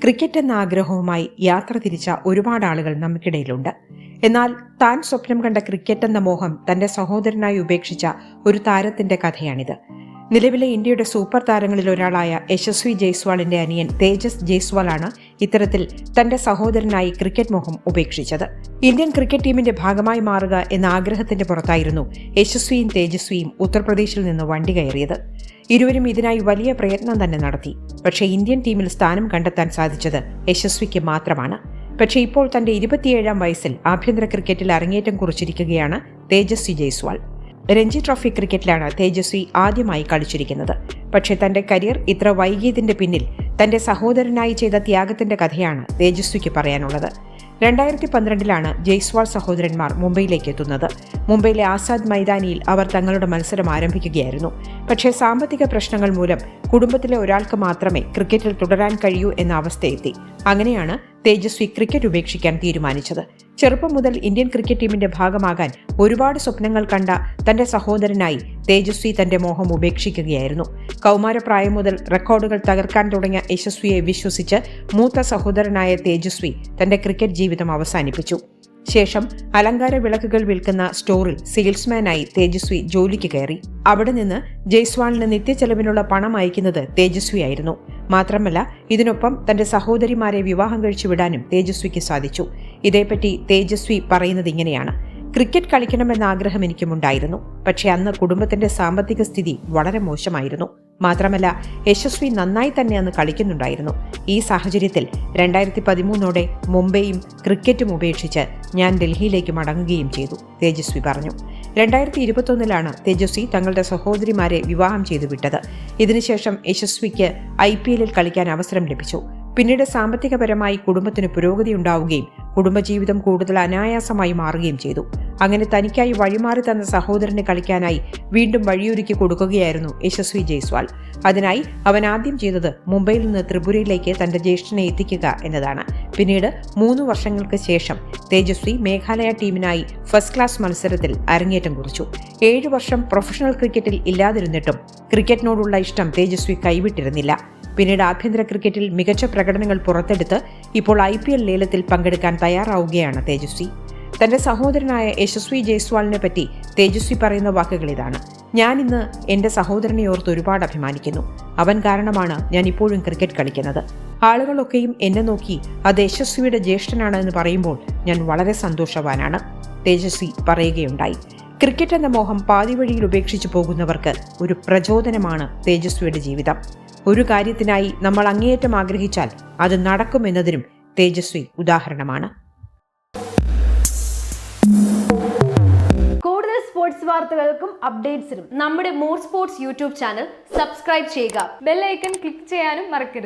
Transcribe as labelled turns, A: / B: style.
A: Cricket എന്ന ആഗ്രഹവുമായി യാത്ര തിരിച്ച ഒരുപാട് ആളുകൾ നമുക്കിടയിലുണ്ട്. എന്നാൽ താൻ സ്വപ്നം കണ്ട ക്രിക്കറ്റ് എന്ന മോഹം തന്റെ സഹോദരനായി ഉപേക്ഷിച്ച ഒരു താരത്തിന്റെ കഥയാണിത്. നിലവിലെ ഇന്ത്യയുടെ സൂപ്പർ താരങ്ങളിൽ ഒരാളായ യശസ്വി ജയ്സ്വാളിന്റെ അനിയൻ തേജസ് ജയ്സ്വാളാണ് ഇത്തരത്തിൽ തന്റെ സഹോദരനായി ക്രിക്കറ്റ് മോഹം ഉപേക്ഷിച്ചത്. ഇന്ത്യൻ ക്രിക്കറ്റ് ടീമിന്റെ ഭാഗമായി മാറുക എന്ന ആഗ്രഹത്തിന്റെ പുറത്തായിരുന്നു യശസ്വിയും തേജസ്വിയും ഉത്തർപ്രദേശിൽ നിന്ന് വണ്ടി കയറിയത്. ഇരുവരും ഇതിനായി വലിയ പ്രയത്നം തന്നെ നടത്തി. പക്ഷേ ഇന്ത്യൻ ടീമിൽ സ്ഥാനം കണ്ടെത്താൻ സാധിച്ചത് യശസ്വിക്ക് മാത്രമാണ്. പക്ഷേ ഇപ്പോൾ തന്റെ ഇരുപത്തിയേഴാം വയസ്സിൽ ആഭ്യന്തര ക്രിക്കറ്റിൽ അരങ്ങേറ്റം കുറിച്ചിരിക്കുകയാണ് തേജസ്വി ജയ്സ്വാൾ. രഞ്ജി ട്രോഫി ക്രിക്കറ്റിലാണ് തേജസ്വി ആദ്യമായി കളിച്ചിരിക്കുന്നത്. പക്ഷേ തന്റെ കരിയർ ഇത്ര വൈകിയതിന്റെ പിന്നിൽ തന്റെ സഹോദരനായി ചെയ്ത ത്യാഗത്തിന്റെ കഥയാണ് തേജസ്വിക്ക് പറയാനുള്ളത്. രണ്ടായിരത്തി പന്ത്രണ്ടിലാണ് ജയ്സ്വാൾ സഹോദരന്മാർ മുംബൈയിലേക്ക് എത്തുന്നത്. മുംബൈയിലെ ആസാദ് മൈതാനിയിൽ അവർ തങ്ങളുടെ മത്സരം ആരംഭിക്കുകയായിരുന്നു. പക്ഷേ സാമ്പത്തിക പ്രശ്നങ്ങൾ മൂലം കുടുംബത്തിലെ ഒരാൾക്ക് മാത്രമേ ക്രിക്കറ്റിൽ തുടരാൻ കഴിയൂ എന്ന അവസ്ഥയെത്തി. അങ്ങനെയാണ് തേജസ്വി ക്രിക്കറ്റ് ഉപേക്ഷിക്കാൻ തീരുമാനിച്ചത്. ചെറുപ്പം മുതൽ ഇന്ത്യൻ ക്രിക്കറ്റ് ടീമിന്റെ ഭാഗമാകാൻ ഒരുപാട് സ്വപ്നങ്ങൾ കണ്ട തന്റെ സഹോദരനായി തേജസ്വി തന്റെ മോഹം ഉപേക്ഷിക്കുകയായിരുന്നു. കൗമാരപ്രായം മുതൽ റെക്കോർഡുകൾ തകർക്കാൻ തുടങ്ങിയ യശസ്വിയെ വിശ്വസിച്ച് മൂത്ത സഹോദരനായ തേജസ്വി തന്റെ ക്രിക്കറ്റ് ജീവിതം അവസാനിപ്പിച്ചു. ശേഷം അലങ്കാര വിളക്കുകൾ വിൽക്കുന്ന സ്റ്റോറിൽ സെയിൽസ്മാനായി തേജസ്വി ജോലിക്ക് കയറി. അവിടെ നിന്ന് ജയ്സ്വാളിന് നിത്യച്ചെലവിനുള്ള പണം അയക്കുന്നത് തേജസ്വിയായിരുന്നു. മാത്രമല്ല ഇതിനൊപ്പം തന്റെ സഹോദരിമാരെ വിവാഹം കഴിച്ചു വിടാനും തേജസ്വിക്ക് സാധിച്ചു. ഇതേപ്പറ്റി തേജസ്വി പറയുന്നത് ഇങ്ങനെയാണ്. ക്രിക്കറ്റ് കളിക്കണമെന്ന ആഗ്രഹം എനിക്കുമുണ്ടായിരുന്നു. പക്ഷെ അന്ന് കുടുംബത്തിന്റെ സാമ്പത്തിക സ്ഥിതി വളരെ മോശമായിരുന്നു. മാത്രമല്ല യശസ്വി നന്നായി തന്നെ അന്ന് കളിക്കുന്നുണ്ടായിരുന്നു. ഈ സാഹചര്യത്തിൽ രണ്ടായിരത്തി പതിമൂന്നോടെ മുംബൈയും ക്രിക്കറ്റും ഉപേക്ഷിച്ച് ഞാൻ ഡൽഹിയിലേക്ക് മടങ്ങുകയും ചെയ്തു തേജസ്വി പറഞ്ഞു. രണ്ടായിരത്തി ഇരുപത്തൊന്നിലാണ് തേജസ്വി തങ്ങളുടെ സഹോദരിമാരെ വിവാഹം ചെയ്തു വിട്ടത് ഇതിനുശേഷം യശസ്വിക്ക് ഐ പി എല്ലിൽ കളിക്കാൻ അവസരം ലഭിച്ചു. പിന്നീട് സാമ്പത്തികപരമായി കുടുംബത്തിന് പുരോഗതി ഉണ്ടാവുകയും കുടുംബജീവിതം കൂടുതൽ അനായാസമായി മാറുകയും ചെയ്തു. അങ്ങനെ തനിക്കായി വഴിമാറി തന്ന സഹോദരന് കളിക്കാനായി വീണ്ടും വഴിയൊരുക്കി കൊടുക്കുകയായിരുന്നു യശസ്വി ജയ്സ്വാൾ. അതിനായി അവൻ ആദ്യം ചെയ്തത് മുംബൈയിൽ നിന്ന് ത്രിപുരയിലേക്ക് തന്റെ ജ്യേഷ്ഠനെ എത്തിക്കുക എന്നതാണ്. പിന്നീട് മൂന്ന് വർഷങ്ങൾക്ക് ശേഷം തേജസ്വി മേഘാലയ ടീമിനായി ഫസ്റ്റ് ക്ലാസ് മത്സരത്തിൽ അരങ്ങേറ്റം കുറിച്ചു. ഏഴു വർഷം പ്രൊഫഷണൽ ക്രിക്കറ്റിൽ ഇല്ലാതിരുന്നിട്ടും ക്രിക്കറ്റിനോടുള്ള ഇഷ്ടം തേജസ്വി കൈവിട്ടിരുന്നില്ല. പിന്നീട് ആഭ്യന്തര ക്രിക്കറ്റിൽ മികച്ച പ്രകടനങ്ങൾ പുറത്തെടുത്ത് ഇപ്പോൾ ഐ പി എൽ ലേലത്തിൽ പങ്കെടുക്കാൻ തയ്യാറാവുകയാണ് തേജസ്വി. തന്റെ സഹോദരനായ യശസ്വി ജയ്സ്വാളിനെ പറ്റി തേജസ്വി പറയുന്ന വാക്കുകൾ ഇതാണ്. ഞാൻ ഇന്ന് എന്റെ സഹോദരനെ ഓർത്ത് ഒരുപാട് അഭിമാനിക്കുന്നു. അവൻ കാരണമാണ് ഞാൻ ഇപ്പോഴും ക്രിക്കറ്റ് കളിക്കുന്നത്. ആളുകളൊക്കെയും എന്നെ നോക്കി അത് യശസ്വിയുടെ ജ്യേഷ്ഠനാണ് എന്ന് പറയുമ്പോൾ ഞാൻ വളരെ സന്തോഷവാനാണ് തേജസ്വി പറയുകയുണ്ടായി. ക്രിക്കറ്റ് എന്ന മോഹം പാതിവഴിയിൽ ഉപേക്ഷിച്ചു പോകുന്നവർക്ക് ഒരു പ്രചോദനമാണ് തേജസ്വിയുടെ ജീവിതം. ഒരു കാര്യത്തിനായി നമ്മൾ അങ്ങേയറ്റം ആഗ്രഹിച്ചാൽ അത് നടക്കുമെന്നതിനും തേജസ്വി ഉദാഹരണമാണ്.
B: കൂടുതൽ സ്പോർട്സ് വാർത്തകൾക്കും അപ്ഡേറ്റ്സിനും
C: നമ്മുടെ more sports YouTube channel subscribe ചെയ്യുക.
D: ബെല്ലൈക്കൺ ക്ലിക്ക് ചെയ്യാനും മറക്കരുത്.